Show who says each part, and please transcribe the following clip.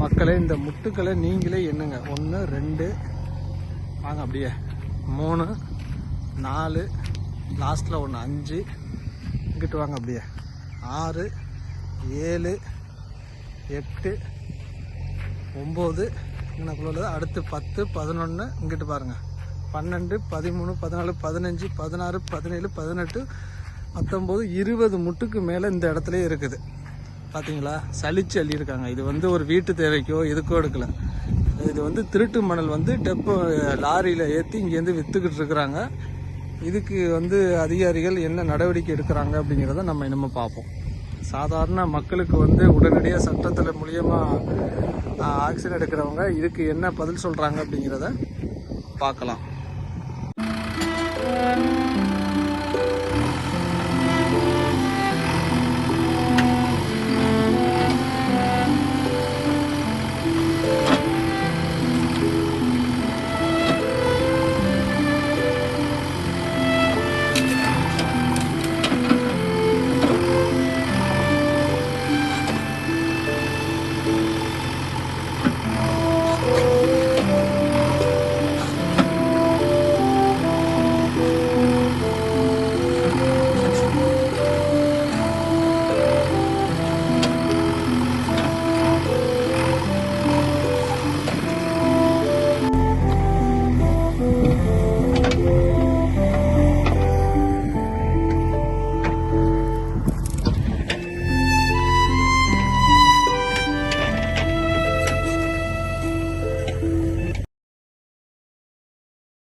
Speaker 1: மக்களே இந்த முட்டுக்களை நீங்களே எண்ணுங்க. ஒன்று ரெண்டு வாங்க அப்படியே. மூணு நாலு லாஸ்ட்டில் ஒன்று அஞ்சு. இங்கிட்டு வாங்க அப்படியே. ஆறு ஏழு எட்டு ஒம்பது இங்கனக்குள்ள உள்ளது. அடுத்து பத்து பதினொன்று இங்கிட்டு பாருங்கள் பன்னெண்டு பதிமூணு பதினாலு பதினஞ்சு பதினாறு பதினேழு பதினெட்டு பத்தொம்போது இருபது முட்டுக்கு மேலே இந்த இடத்துலையே இருக்குது. பார்த்தீங்களா சலிச்சு அள்ளியிருக்காங்க. இது வந்து ஒரு வீட்டு தேவைக்கோ எதுக்கோ எடுக்கல. இது வந்து திருட்டு மணல் வந்து டெப்போ லாரியில் ஏற்றி இங்கேருந்து விற்றுக்கிட்டு இருக்கிறாங்க. இதுக்கு வந்து அதிகாரிகள் என்ன நடவடிக்கை எடுக்கிறாங்க அப்படிங்கிறத நம்ம இனிமே பார்ப்போம். சாதாரண மக்களுக்கு வந்து உடனடியாக சட்டத்தில் மூலியமாக ஆக்ஷன் எடுக்கிறவங்க இதுக்கு என்ன பதில் சொல்கிறாங்க அப்படிங்கிறத பார்க்கலாம்.